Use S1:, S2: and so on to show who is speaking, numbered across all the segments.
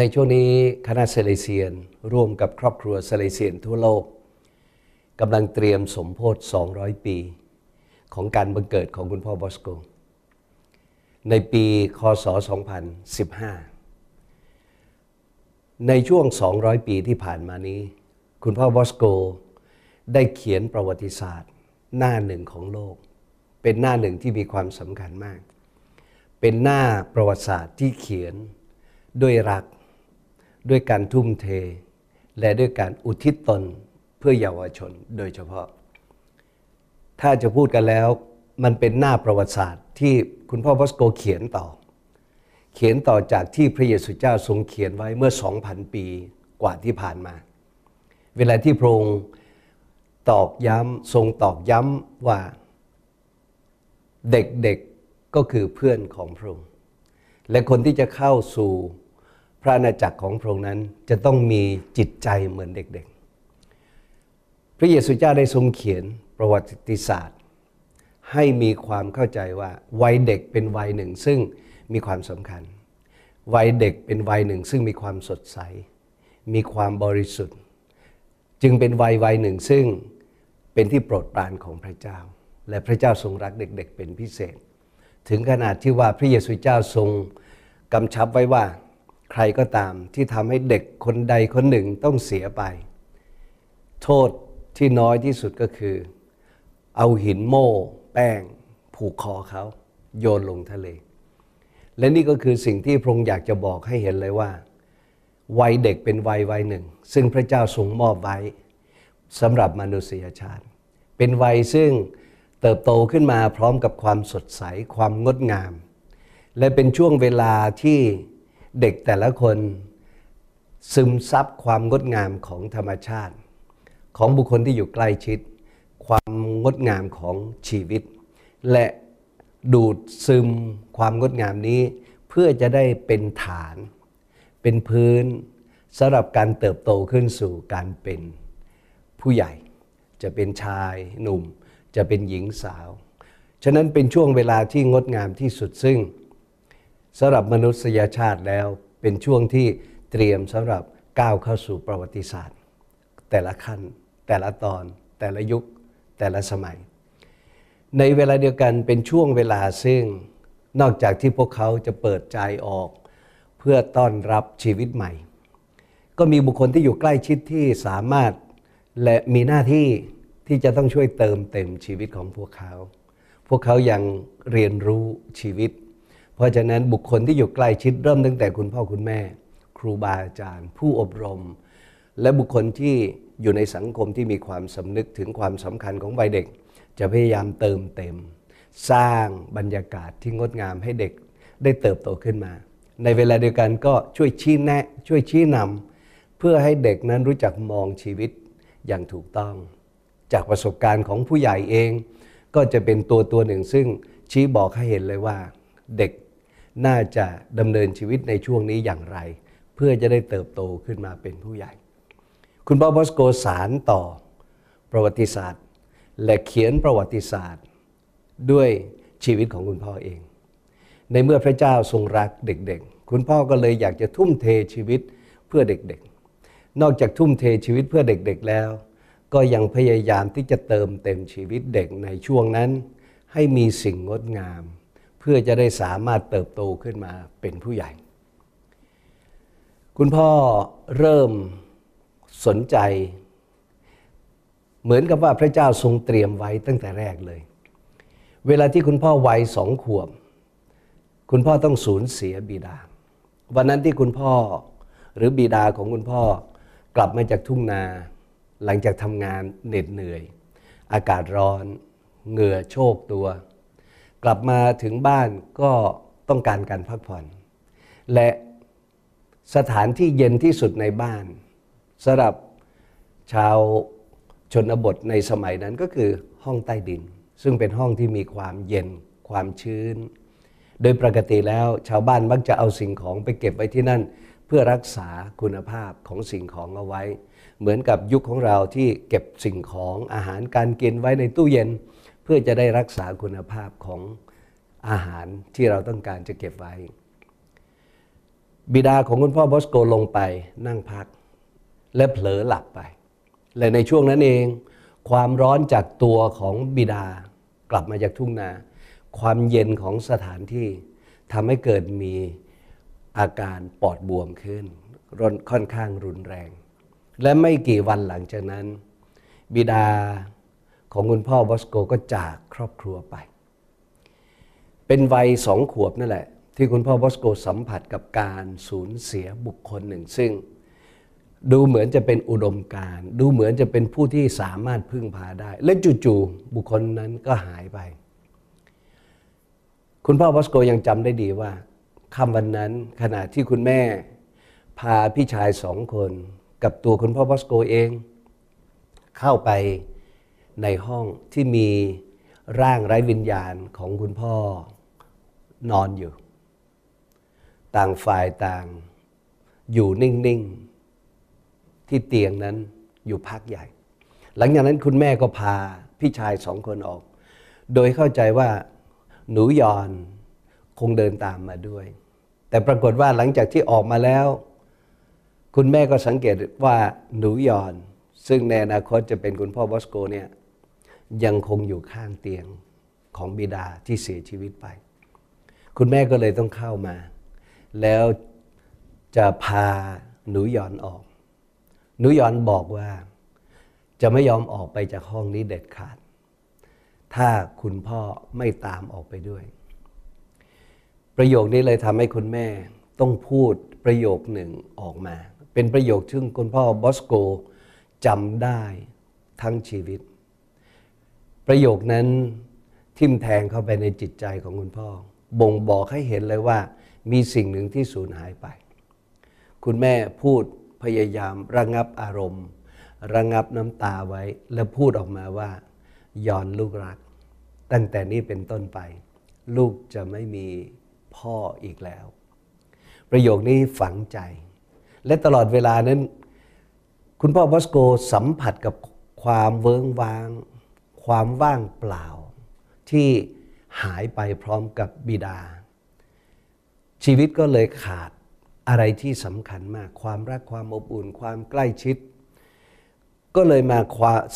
S1: ในช่วงนี้คณะเซเลเซียน ร่วมกับครอบครัวเซเลเซียนทั่วโลกกำลังเตรียมสมโพธิ200 ปี ของการบังเกิดของคุณพ่อบอสโก ในปีคศ 2015 ในช่วง 200 ปีที่ผ่านมานี้ คุณพ่อบอสโก ได้เขียนประวัติศาสตร์ หน้าหนึ่งของโลก เป็นหน้าหนึ่งที่มีความสำคัญมาก เป็นหน้าประวัติศาสตร์ที่เขียนด้วยรัก ด้วยการทุ่มเท และด้วยการอุทิศตนเพื่อเยาวชนโดยเฉพาะ ถ้าจะพูดกันแล้วมันเป็นหน้าประวัติศาสตร์ที่คุณพ่อบอสโกเขียนต่อ เขียนต่อจากที่พระเยซูเจ้าทรงเขียนไว้เมื่อ 2,000 ปีกว่าที่ผ่านมา เวลาที่พระองค์ตอกย้ำทรงตอกย้ำว่าเด็กๆก็คือเพื่อนของพระองค์ และคนที่จะเข้าสู่ ระอาณาจักรของพระองค์นั้นจะต้องมีจิตใจเหมือนเด็กๆ พระเยซูเจ้าได้ทรงเขียนประวัติศาสตร์ ให้มีความเข้าใจว่าวัยเด็กเป็นวัยหนึ่งซึ่งมีความสำคัญ วัยเด็กเป็นวัยหนึ่งซึ่งมีความสดใส มีความบริสุทธิ์ จึงเป็นวัยวัยหนึ่งซึ่งเป็นที่โปรดปรานของพระเจ้า และพระเจ้าทรงรักเด็ก ๆ เป็นพิเศษ ถึงขนาดที่ว่าพระเยซูเจ้าทรงกำชับไว้ว่า ใครก็ตามที่ทำให้เด็กคนใดคนหนึ่งต้องเสียไป โทษที่น้อยที่สุดก็คือ เอาหินโม่แป้ง ผูกคอเขาโยนลงทะเล และนี่ก็คือสิ่งที่พระองค์อยากจะบอกให้เห็นเลยว่า วัยเด็กเป็นวัยวัยหนึ่ง ซึ่งพระเจ้าทรงมอบไว้สำหรับมนุษยชาติ เป็นวัยซึ่งเติบโตขึ้นมาพร้อมกับความสดใสความงดงาม และเป็นช่วงเวลาที่ เด็กแต่ละคนซึมซับความงดงามของธรรมชาติ ของบุคคลที่อยู่ใกล้ชิด ความงดงามของชีวิต และดูดซึมความงดงามนี้ เพื่อจะได้เป็นฐาน เป็นพื้นสำหรับการเติบโตขึ้นสู่การเป็นผู้ใหญ่ จะเป็นชายหนุ่ม จะเป็นหญิงสาว ฉะนั้นเป็นช่วงเวลาที่งดงามที่สุดซึ่ง สำหรับมนุษยชาติแล้วเป็นช่วงที่เตรียมสำหรับก้าวเข้าสู่ประวัติศาสตร์ แต่ละขั้น แต่ละตอน แต่ละยุค แต่ละสมัย ในเวลาเดียวกันเป็นช่วงเวลาซึ่งนอกจากที่พวกเขาจะเปิดใจออก เพื่อต้อนรับชีวิตใหม่ ก็มีบุคคลที่อยู่ใกล้ชิดที่สามารถและมีหน้าที่ที่จะต้องช่วยเติมเต็มชีวิตของพวกเขา พวกเขายังเรียนรู้ชีวิต เพราะฉะนั้นบุคคลที่อยู่ใกล้ชิดเริ่มตั้งแต่คุณพ่อคุณแม่ ครูบาอาจารย์ ผู้อบรม และบุคคลที่อยู่ในสังคมที่มีความสำนึกถึงความสำคัญของวัยเด็ก จะพยายามเติมเต็ม สร้างบรรยากาศที่งดงามให้เด็กได้เติบโตขึ้นมา ในเวลาเดียวกันก็ช่วยชี้แนะ ช่วยชี้นำเพื่อให้เด็กนั้นรู้จักมองชีวิตอย่างถูกต้อง จากประสบการณ์ของผู้ใหญ่เอง ก็จะเป็นตัวตัวหนึ่งซึ่งชี้บอกให้เห็นเลยว่า เด็ก น่าจะดำเนินชีวิตในช่วงนี้อย่างไร เพื่อจะได้เติบโตขึ้นมาเป็นผู้ใหญ่ คุณพ่อบอสโกสารต่อประวัติศาสตร์ และเขียนประวัติศาสตร์ ด้วยชีวิตของคุณพ่อเอง ในเมื่อพระเจ้าทรงรักเด็กๆ คุณพ่อก็เลยอยากจะทุ่มเทชีวิตเพื่อเด็กๆ นอกจากทุ่มเทชีวิตเพื่อเด็กๆแล้ว ก็ยังพยายามที่จะเติมเต็มชีวิตเด็กในช่วงนั้น ให้มีสิ่งงดงาม พื่อจะได้สามารถเติบโตขึ้นมาเป็นผู้ใหญ่ คุณพ่อเริ่มสนใจ เหมือนกับว่าพระเจ้าทรงเตรียมไว้ตั้งแต่แรกเลย เวลาที่คุณพ่อวัยสองขวบ คุณพ่อต้องสูญเสียบิดา วันนั้นที่คุณพ่อหรือบิดาของคุณพ่อกลับมาจากทุ่งนา หลังจากทำงานเหน็ดเหนื่อย อากาศร้อน เหงื่อโชกตัว กลับมาถึงบ้านก็ต้องการการพักผ่อน และสถานที่เย็นที่สุดในบ้านสำหรับชาวชนบทในสมัยนั้นก็คือห้องใต้ดิน ซึ่งเป็นห้องที่มีความเย็นความชื้น โดยปกติแล้วชาวบ้านมักจะเอาสิ่งของไปเก็บไว้ที่นั่น เพื่อรักษาคุณภาพของสิ่งของเอาไว้ เหมือนกับยุคของเราที่เก็บสิ่งของอาหารการกินไว้ในตู้เย็น เพื่อจะได้รักษาคุณภาพของอาหารที่เราต้องการจะเก็บไว้ บิดาของคุณพ่อบอสโกลงไปนั่งพัก และเผลอหลับไป และในช่วงนั้นเอง ความร้อนจากตัวของบิดากลับมาจากทุ่งนา ความเย็นของสถานที่ทำให้เกิดมีอาการปอดบวมขึ้นรนค่อนข้างรุนแรง และไม่กี่วันหลังจากนั้น บิดา ของคุณพ่อบอสโกก็จากครอบครัวไป เป็นวัยสองขวบนั่นแหละ ที่คุณพ่อบอสโกสัมผัสกับการสูญเสียบุคคลหนึ่ง ซึ่งดูเหมือนจะเป็นอุดมการดูเหมือนจะเป็นผู้ที่สามารถพึ่งพาได้ และจู่ๆบุคคลนั้นก็หายไป คุณพ่อบอสโกยังจำได้ดีว่าค่ำวันนั้นขณะที่คุณแม่พาพี่ชายสองคน กับตัวคุณพ่อบอสโกเอง เข้าไป ในห้องที่มีร่างไร้วิญญาณของคุณพ่อนอนอยู่ ต่างฝ่ายต่าง อยู่นิ่ง ๆ ที่เตียงนั้นอยู่พักใหญ่ หลังจากนั้นคุณแม่ก็พาพี่ชายสองคนออก โดยเข้าใจว่าหนูยอนคงเดินตามมาด้วย แต่ปรากฏว่าหลังจากที่ออกมาแล้ว คุณแม่ก็สังเกตว่าหนูยอน ซึ่งในอนาคตจะเป็นคุณพ่อบอสโกเนี่ย ยังคงอยู่ข้างเตียงของบิดาที่เสียชีวิตไป คุณแม่ก็เลยต้องเข้ามา แล้วจะพาหนูยอนออก หนูยอนบอกว่า จะไม่ยอมออกไปจากห้องนี้เด็ดขาด ถ้าคุณพ่อไม่ตามออกไปด้วย ประโยคนี้เลยทำให้คุณแม่ต้องพูดประโยคหนึ่งออกมา เป็นประโยคซึ่งคุณพ่อบอสโกจำได้ทั้งชีวิต ประโยคนั้นทิ่มแทงเข้าไปในจิตใจของคุณพ่อ บ่งบอกให้เห็นเลยว่า มีสิ่งหนึ่งที่สูญหายไป คุณแม่พูดพยายามระงับอารมณ์ ระงับน้ำตาไว้ แล้วพูดออกมาว่ายอนลูกรัก ตั้งแต่นี้เป็นต้นไป ลูกจะไม่มีพ่ออีกแล้ว ประโยคนี้ฝังใจ และตลอดเวลานั้น คุณพ่อบอสโกสัมผัสกับความเวิ้งวาง ความว่างเปล่า ที่หายไปพร้อมกับบิดา ชีวิตก็เลยขาดอะไรที่สำคัญมาก ความรักความอบอุ่น ความใกล้ชิด ก็เลยมา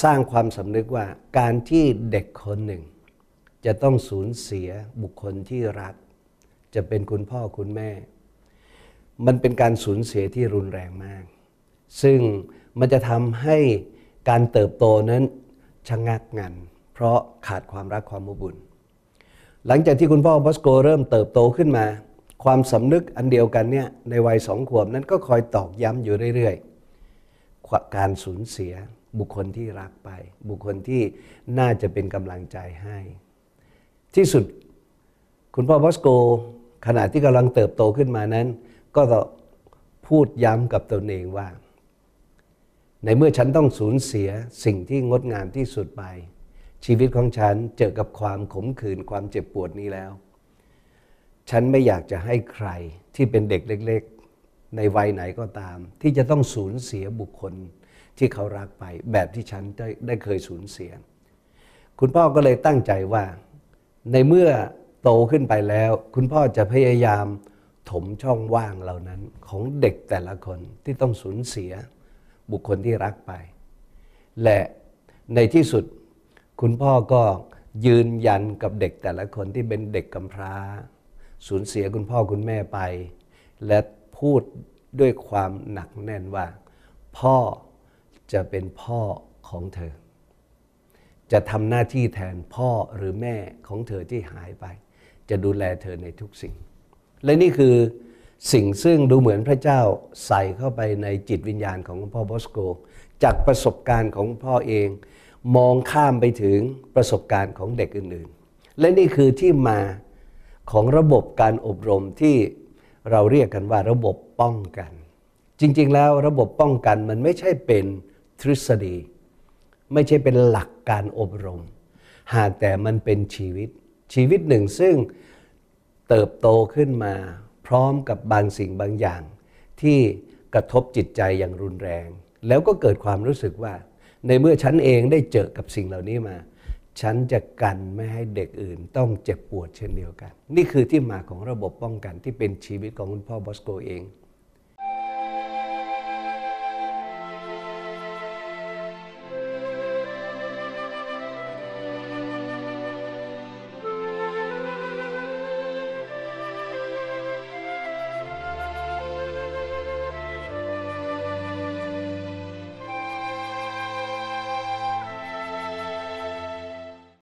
S1: สร้างความสำนึกว่าการที่เด็กคนหนึ่ง จะต้องสูญเสียบุคคลที่รัก จะเป็นคุณพ่อคุณแม่ มันเป็นการสูญเสียที่รุนแรงมาก ซึ่งมันจะทำให้การเติบโตนั้น ชะงักงัน เพราะขาดความรักความอบอุ่นหลังจากที่คุณพ่อบอสโกเริ่มเติบโตขึ้นมา ความสำนึกอันเดียวกันเนี่ยในวัยสองขวบนั้นก็คอยตอกย้ำอยู่เรื่อยๆ การสูญเสียบุคคลที่รักไป บุคคลที่น่าจะเป็นกำลังใจให้ ที่สุดคุณพ่อบอสโกขณะที่กำลังเติบโตขึ้นมานั้น ก็พูดย้ำกับตนเองว่า ในเมื่อฉันต้องสูญเสียสิ่งที่งดงามที่สุดไป ชีวิตของฉันเจอกับความขมขื่นความเจ็บปวดนี้แล้ว ฉันไม่อยากจะให้ใครที่เป็นเด็กเล็ก ๆ ในวัยไหนก็ตาม ที่จะต้องสูญเสียบุคคลที่เขารักไป แบบที่ฉันได้ได้เคยสูญเสีย คุณพ่อก็เลยตั้งใจว่า ในเมื่อโตขึ้นไปแล้ว คุณพ่อจะพยายามถมช่องว่างเหล่านั้นของเด็กแต่ละคนที่ต้องสูญเสีย บุคคลที่รักไป และในที่สุดคุณพ่อก็ยืนยันกับเด็กแต่ละคนที่เป็นเด็กกำพร้า สูญเสียคุณพ่อคุณแม่ไป และพูดด้วยความหนักแน่นว่า พ่อจะเป็นพ่อของเธอ จะทำหน้าที่แทนพ่อหรือแม่ของเธอที่หายไป จะดูแลเธอในทุกสิ่ง และนี่คือ สิ่งซึ่งดูเหมือนพระเจ้าใส่เข้าไปในจิตวิญญาณของพ่อบอสโก จากประสบการณ์ของพ่อเอง มองข้ามไปถึงประสบการณ์ของเด็กอื่นๆ และนี่คือที่มาของระบบการอบรมที่เราเรียกกันว่าระบบป้องกัน จริงๆแล้วระบบป้องกันมันไม่ใช่เป็นทฤษฎี ไม่ใช่เป็นหลักการอบรม หากแต่มันเป็นชีวิตชีวิตหนึ่งซึ่งเติบโตขึ้นมา พร้อมกับบางสิ่งบางอย่าง ที่กระทบจิตใจอย่างรุนแรง แล้วก็เกิดความรู้สึกว่า ในเมื่อฉันเองได้เจอกับสิ่งเหล่านี้มา ฉันจะกันไม่ให้เด็กอื่น ต้องเจ็บปวดเช่นเดียวกัน นี่คือที่มาของระบบป้องกันที่เป็นชีวิตของคุณพ่อบอสโกเอง